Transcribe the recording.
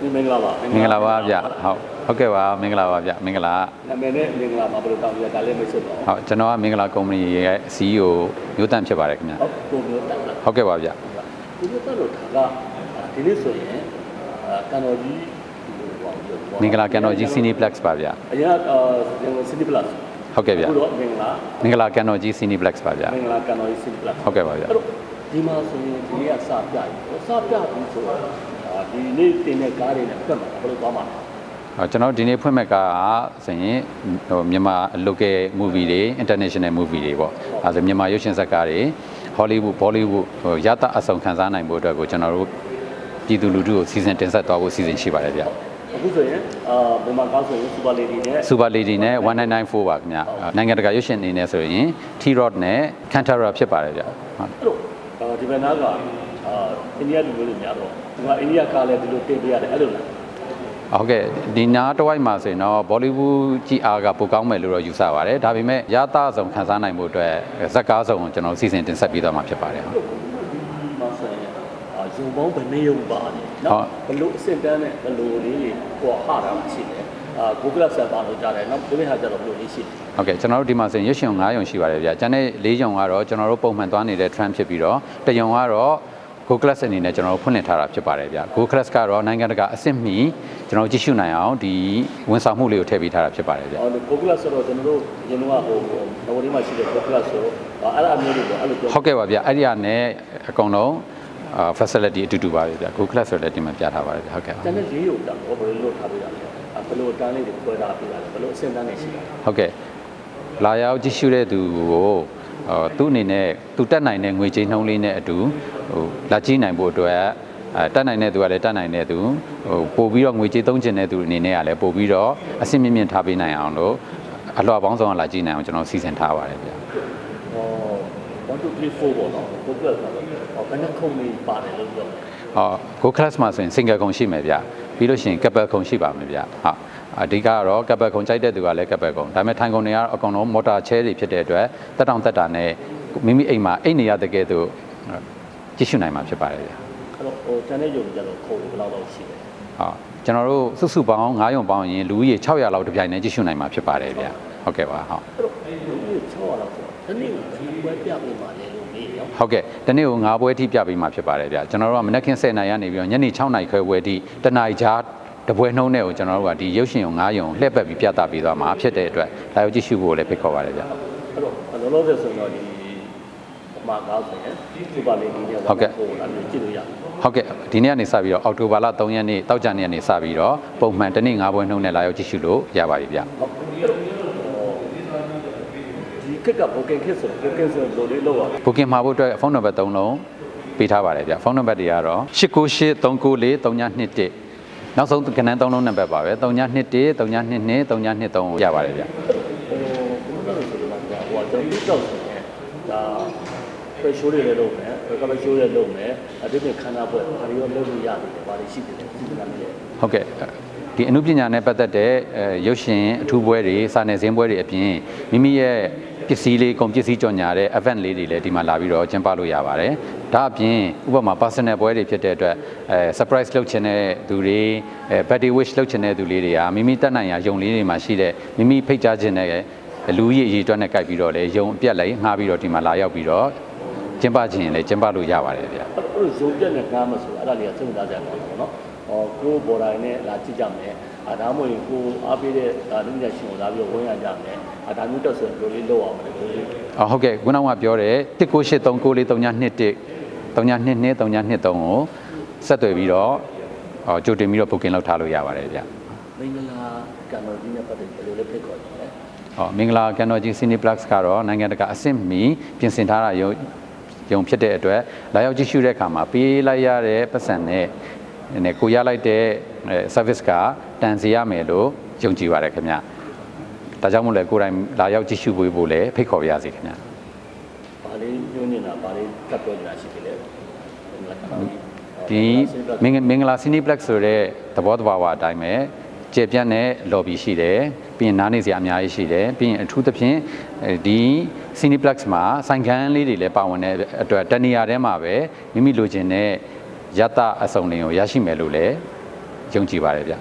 ဒီမင်္ဂလာပါမင်္ဂလာပါဗျဟုတ်ဟုတ်ကဲ့ပါမင်္ဂလာပါဗျမင်္ဂလာနာမည်နဲ့မင်္ဂလာပါဘယ်လိုတောင်းရဒါလည်းမဆွတ်ပါဘူးဟုတ်ကျွန်တော်ကမင်္ဂလာကုမ္ပဏီရဲ့ CEO မျိုးတန့်ဖြစ်ပါတယ်ခင်ဗျဟုတ်ကိုမျိုးတက်လာဟုတ်ကဲ့ပါဗျကိုမျိုးတက်လို့ဒါကဒီနေ့ဆိုရင်အာကန်တော်ကြီး မင်္ဂလာကန်တော်ကြီး Cineplex ပါဗျအရင်ကစနီပလတ်ဟုတ်ကဲ့ဗျအခုတော့မင်္ဂလာမင်္ဂလာကန်တော်ကြီး Cineplex ပါဗျမင်္ဂလာကန်တော်ကြီးစနီပလတ်ဟုတ်ကဲ့ပါဗျအဲ့တော့ဒီမှာဆိုရင်ဒီနေ့ကစပြပြီစပြပြီဆိုတော့အာဒီနေ့တင်တဲ့ကားတွေနဲ့ပြတ်မှာဘယ်လိုသွားမှာလဲဟောကျွန်တော်ဒီနေ့ဖွင့်မဲ့ကားကဆိုရင်ဟိုမြန်မာ local movie တွေ international movie တွေပေါ့အဲဆိုမြန်မာရုပ်ရှင်ဇာတ်ကားတွေ Hollywood Bollywood ဟိုရတအဆုံခန်းစားနိုင်ဖို့အတွက်ကိုကျွန်တော်တို့ ပြည်သူလူထုကိုစီစဉ်တင်ဆက်သွားဖို့စီစဉ်ရှိပါတယ်ဗျအခုဆိုရင်အာမြန်မာကားဆိုရင်စူပါလေဒီနဲ့ Super Lady နဲ့1994ပါခင်ဗျနိုင်ငံတကာရုပ်ရှင်အနေနဲ့ဆိုရင် T-Rod နဲ့ Kantara ဖြစ်ပါတယ်ဗျဟုတ်အဲ့တော့အာဒီဘက်နာကအာအိန္ဒိယလူမျိုးတွေများတော့ဒီမှာအိန္ဒိယကားလည်းဒီလိုတင်ပေးရတယ်အဲ့လိုလားဟုတ်ကဲ့ဒီနားတစ်ဝိုက်မှာဆိုရင်တော့ Bollywood ကြီးအားကပိုကောင်းမယ်လို့တော့ယူဆပါတယ်ဒါပေမဲ့ရသဆောင်ခန်းစားနိုင်ဖို့အတွက်ဇက်ကားဆောင်ကိုကျွန်တော်စီစဉ်တင်ဆက်ပေးသွားမှာဖြစ်ပါတယ်ဟုတ်ဒီမှာဆိုရင် အာရုံပေါင်းဘယ်နှရုံပါလဲဟုတ်နော်ဘလို့အစင်တန်းနဲ့ဘလို့လေးတွေပေါ်ဟာတာရှိတယ်အာ Google Server လို့ကြားတယ်နော်ဒီနေ့ဟာကျတော့ဘလို့လေးရှိတယ်ဟုတ်ကဲ့ကျွန်တော်တို့ဒီမှာဆိုရင်ရွှေရှင်9ရုံရှိပါတယ်ဗျာကျန်တဲ့၄ရုံကတော့ကျွန်တော်တို့ပုံမှန်သွားနေတဲ့ trend ဖြစ်ပြီးတော့တရုံကတော့ Go Class အနေနဲ့ကျွန်တော်တို့ဖွင့်လှစ်ထားတာဖြစ်ပါတယ်ဗျာ Go Class ကတော့နိုင်ငံတကာအဆင့်မီကျွန်တော်တို့ကြည့်ရှုနိုင်အောင်ဒီဝန်ဆောင်မှုလေးကိုထည့်ပေးထားတာဖြစ်ပါတယ်ဗျာအော် Google ဆိုတော့ကျွန်တော်တို့အရင်ကဟိုနော်ဒီမှာရှိတဲ့ Google ဆိုတော့အဲ့ဒါအမျိုးတွေပေါ့အဲ့လိုပြောဟုတ်ကဲ့ပါဗျအဲ့ဒီဟာနဲ့အကုန်လုံး အာ facility အတူတူပါပဲဗျ Go Class ဆိုတဲ့ဒီမှာပြထားပါတယ်ဗျဟုတ်ကဲ့ပါ တန်းတဲ့လေးရုံတာဘယ်လိုလုပ်ထားပေးတာလဲဘယ်လိုတန်းလေးတွေခွဲထားပေးတာလဲဘယ်လိုအစင်တန်းတွေရှိတာလဲဟုတ်ကဲ့လာရောက်ကြည့်ရှုတဲ့သူကိုဟိုသူ့အနေနဲ့သူတက်နိုင်တဲ့ငွေကြေးနှုန်းလေးနဲ့အတူဟိုလာကြည့်နိုင်ဖို့အတွက်အဲတက်နိုင်တဲ့သူကလည်းတက်နိုင်တဲ့သူဟိုပို့ပြီးတော့ငွေကြေးသုံးချင်တဲ့သူအနေနဲ့ကလည်းပို့ပြီးတော့အဆင့်မြင့်မြင့်ထားပေးနိုင်အောင်လို့အလှော်ပေါင်းဆောင်လာကြည့်နိုင်အောင်ကျွန်တော်စီစဉ်ထားပါတယ်ဗျာဟော 1 2 3 4ပေါ့နော် Google ဆိုတော့ဟောဘယ်နှခုလေးပါတယ်လို့ပြောတယ်ဟော Go class မှာဆိုရင် single ခုံရှိမယ်ဗျပြီးလို့ရှိရင် couple ခုံရှိပါမယ်ဗျဟုတ်အဓိကကတော့ couple ခုံကြိုက်တဲ့သူကလည်း couple ခုံဒါပေမဲ့ထိုင်ခုံတွေကတော့အကောင်လုံး motor chair တွေဖြစ်တဲ့အတွက်တက်တောင်တက်တာနဲ့မိမိအိမ်မှာအိတ်နေရတဲ့ကဲ့သို့ကြည့်ရှုနိုင်မှာဖြစ်ပါတယ်ဗျအဲ့တော့ဟိုတန်းတဲ့ရုံကျတော့ခုံဘယ်လောက်တော့ရှိတယ်ဟုတ်ကျွန်တော်တို့စုစုပေါင်း9ရုံပေါင်းရင်လူဦးရေ600လောက်တစ်ပြိုင်တည်းကြည့်ရှုနိုင်မှာဖြစ်ပါတယ်ဗျဟုတ်ကဲ့ပါဟုတ်အဲ့တော့လူကြီး 600လောက်ဆိုတော့ဒီနေ့ဒီပွဲပြပေးပါလေလို့မေးရောဟုတ်ကဲ့တနေ့ကို9ပွဲထိပြပေးမှာဖြစ်ပါတယ်ဗျကျွန်တော်တို့ကမနက်ခင်း10နာရီကနေပြီးတော့ညနေ6နာရီခွဲပွဲထိတနာရီကြားတပွဲနှုံးနဲ့ကိုကျွန်တော်တို့ကဒီရုပ်ရှင်ရုံ9ရုံလှည့်ပတ်ပြီးပြသပေးသွားမှာဖြစ်တဲ့အတွက်လာရောက်ကြည့်ရှုဖို့လည်းဖိတ်ခေါ်ပါတယ်ဗျအဲ့တော့လောလောဆယ်ဆိုတော့ဒီပမာကားဆိုရင်စူပါလေဒီနဲ့ဟိုအဲ့လိုကြည့်လို့ရတယ်ဟုတ်ကဲ့ဒီနေ့ကနေစပြီးတော့အောက်တိုဘာလ3ရက်နေ့တောက်ကြနေ့ကနေစပြီးတော့ပုံမှန်တစ်နေ့9ပွဲနှုံးနဲ့လာရောက်ကြည့်ရှုလို့ရပါပြီဗျဟုတ် ဒီကက်ကဘိုကင်ခစ်ဆိုဘိုကင်ဆိုလိုလေးလောက်ရဘုကင်မှာဖို့အတွက်ဖုန်းနံပါတ်3လုံးပေးထားပါတယ်ဗျဖုန်းနံပါတ်တွေကတော့8983943921နောက်ဆုံးကဏ္ဍ3လုံးနံပါတ်ပါပဲ3921 3922 3923ရပါတယ်ဗျဟိုဘယ်လိုလဲဆိုတော့ဟိုတော့ဒီတော့ဆိုရင်ဒါဖက်ရှိုးတွေလည်းလုပ်မယ် ကမရှိုးတွေလုပ်မယ်အတိတ်ခန္ဓာပွဲဘာတွေရောလုပ်လို့ရတယ်ဘာတွေရှိတယ်လဲဒီကနေ့ဟုတ်ကဲ့ဒီအမှုပညာနဲ့ပတ်သက်တဲ့အဲရုပ်ရှင်အထူးပွဲတွေစာနယ်ဇင်းပွဲတွေအပြင်မိမိရဲ့ပစ္စည်းလေးကုန်ပစ္စည်းကြော်ညာတဲ့ event လေးတွေလည်းဒီမှာလာပြီးတော့ကျင်းပလို့ရပါတယ်။ဒါအပြင်ဥပမာ personal ပွဲတွေဖြစ်တဲ့အတွက်အဲ surprise လုပ်ချင်တဲ့သူတွေအဲ birthday wish လုပ်ချင်တဲ့သူလေးတွေကမိမိတက်နိုင်ရာယုံလေးတွေမှာရှိတဲ့မိမိဖိတ်ကြားခြင်းတဲ့လူကြီးအရေးအတွက်နဲ့ကြိုက်ပြီးတော့လေယုံအပြက်လိုက်ငှားပြီးတော့ဒီမှာလာရောက်ပြီးတော့ ကျင်းပခြင်းရင်လည်းကျင်းပလို့ရပါတယ်ဗျာအဲ့လိုဇုံပြက်နဲ့ကားမဆိုအဲ့ဒါလေးကစိတ်ဝင်စားကြတယ်ပေါ့နော်။ဟောကိုဘော်ဒိုင်နဲ့လာကြည့်ကြမယ်။အဲဒါမှမဟုတ်ကိုအားပေးတဲ့ဒါလူညာရှင်ကိုလာပြီးတော့ဝင်ရကြမယ်။အဲဒါမျိုးတော့ဆိုလိုလေးလောက်အောင်လေလိုလေးအော်ဟုတ်ကဲ့ခုနကပြောတယ်1983934321 3922 3923ကိုဆက်သွယ်ပြီးတော့အော်ကြိုတင်ပြီးတော့ booking လုပ်ထားလို့ရပါတယ်ဗျမင်္ဂလာကံတော်ကြီးနဲ့ပတ်သက်ပြီးဘယ်လိုလဲဖိတ်ခေါ်တယ်လဲ။ဟောမင်္ဂလာကန်တော်ကြီး Cineplex ကတော့နိုင်ငံတကာအဆင့်မီပြင်ဆင်ထားတာရုံ ရုံဖြစ်တဲ့အတွက်လာရောက်ကြည့်ရှုတဲ့အခါမှာပေးလိုက်ရတဲ့ပတ်စံနဲ့နဲ့ကိုရလိုက်တဲ့အဲ service ကတန်စီရမယ်လို့ယုံကြည်ပါတယ်ခင်ဗျ။ဒါကြောင့်မို့လဲကိုယ်တိုင်လာရောက်ကြည့်ရှုပေးဖို့လည်းဖိတ်ခေါ်ပါရစေခင်ဗျ။။ဘာလေးညွှန်းနေတာဘာလေးကတ်ပြောနေတာရှိတယ်လဲ။မင်္ဂလာကံတော်ကြီးဒီမင်္ဂမင်္ဂလာ Cineplex ဆိုတဲ့သဘောတဘာဝအတိုင်းပဲ ကျေပြန့်တဲ့ lobby ရှိတယ်ပြီးရင်နားနေစရာအများကြီးရှိတယ်ပြီးရင်အထူးသဖြင့်အဲဒီ Cineplex မှာဆိုင်ခန်းလေးတွေလည်းပါဝင်တဲ့အတွက်တနေရာထဲမှာပဲမိမိလိုချင်တဲ့ရတအစုံတွေကိုရရှိမယ်လို့လည်းယုံကြည်ပါတယ်ဗျ